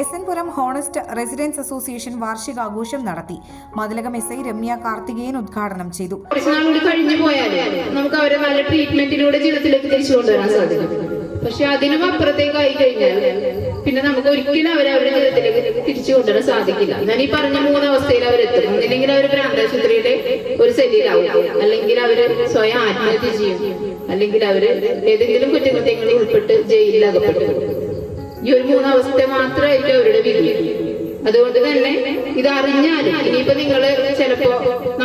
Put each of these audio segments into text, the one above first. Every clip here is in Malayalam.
S N Puram honest residents association വാർഷികാഘോഷം നടത്തി. മതിലകം എസ് ഐ രമ്യ കാർത്തികേയൻ ഉദ്ഘാടനം ചെയ്തു. കഴിഞ്ഞു പോയാൽ നമുക്ക് അവരെ നല്ല ട്രീറ്റ്മെന്റിലൂടെ ജീവിതത്തിലേക്ക് തിരിച്ചു കൊണ്ടുവരാൻ സാധിക്കും. പക്ഷെ അതിനും അപ്പുറത്തേക്കായി കഴിഞ്ഞാൽ പിന്നെ നമുക്ക് ഒരിക്കലും അവരെ അവരുടെ ജീവിതത്തിലേക്ക് തിരിച്ചു കൊണ്ടുവരാൻ സാധിക്കില്ല. ഞാൻ ഈ പറഞ്ഞ മൂന്ന് അവസ്ഥയിൽ അവരെത്തും. അല്ലെങ്കിൽ അവർ ഭ്രാന്താശുപത്രിയുടെ ഒരു സെല്ലിലാവും. അല്ലെങ്കിൽ അവർ സ്വയം ആത്മഹത്യ ചെയ്യും. അല്ലെങ്കിൽ അവർ ഏതെങ്കിലും കുറ്റകൃത്യങ്ങളിൽ ഉൾപ്പെട്ട് ജയിലിൽ അകപ്പെട്ടു. ഈ ഒരു മൂന്നാവസ്ഥ മാത്രമായിരിക്കും അവരുടെ വിധി. അതുകൊണ്ട് തന്നെ ഇത് അറിഞ്ഞാൽ ഇനിയിപ്പോ നിങ്ങൾ ചിലപ്പോ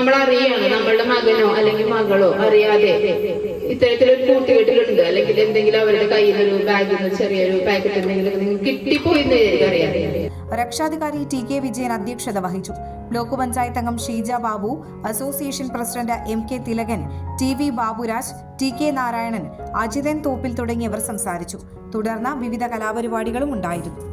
നമ്മൾ അറിയാണ് നമ്മളുടെ മകനോ അല്ലെങ്കിൽ മകളോ അറിയാതെ ഇത്തരത്തിലൊരു കൂട്ടുകെട്ടിലുണ്ട്. അല്ലെങ്കിൽ എന്തെങ്കിലും അവരുടെ കയ്യിൽ നിന്നൊരു ബാഗിൽ നിന്ന് ചെറിയൊരു പാക്കറ്റ് എന്തെങ്കിലും കിട്ടിപ്പോയി അറിയാതെ രക്ഷാധികാരി ടി കെ വിജയൻ അധ്യക്ഷത വഹിച്ചു. ബ്ലോക്ക് പഞ്ചായത്ത് അംഗം Sheeja Babu association president M K Thilakan T V Baburaj T K Narayanan Ajithan Thoppil തുടങ്ങിയവർ സംസാരിച്ചു. തുടർന്ന് വിവിധ കലാപരിപാടികളും ഉണ്ടായിരുന്നു.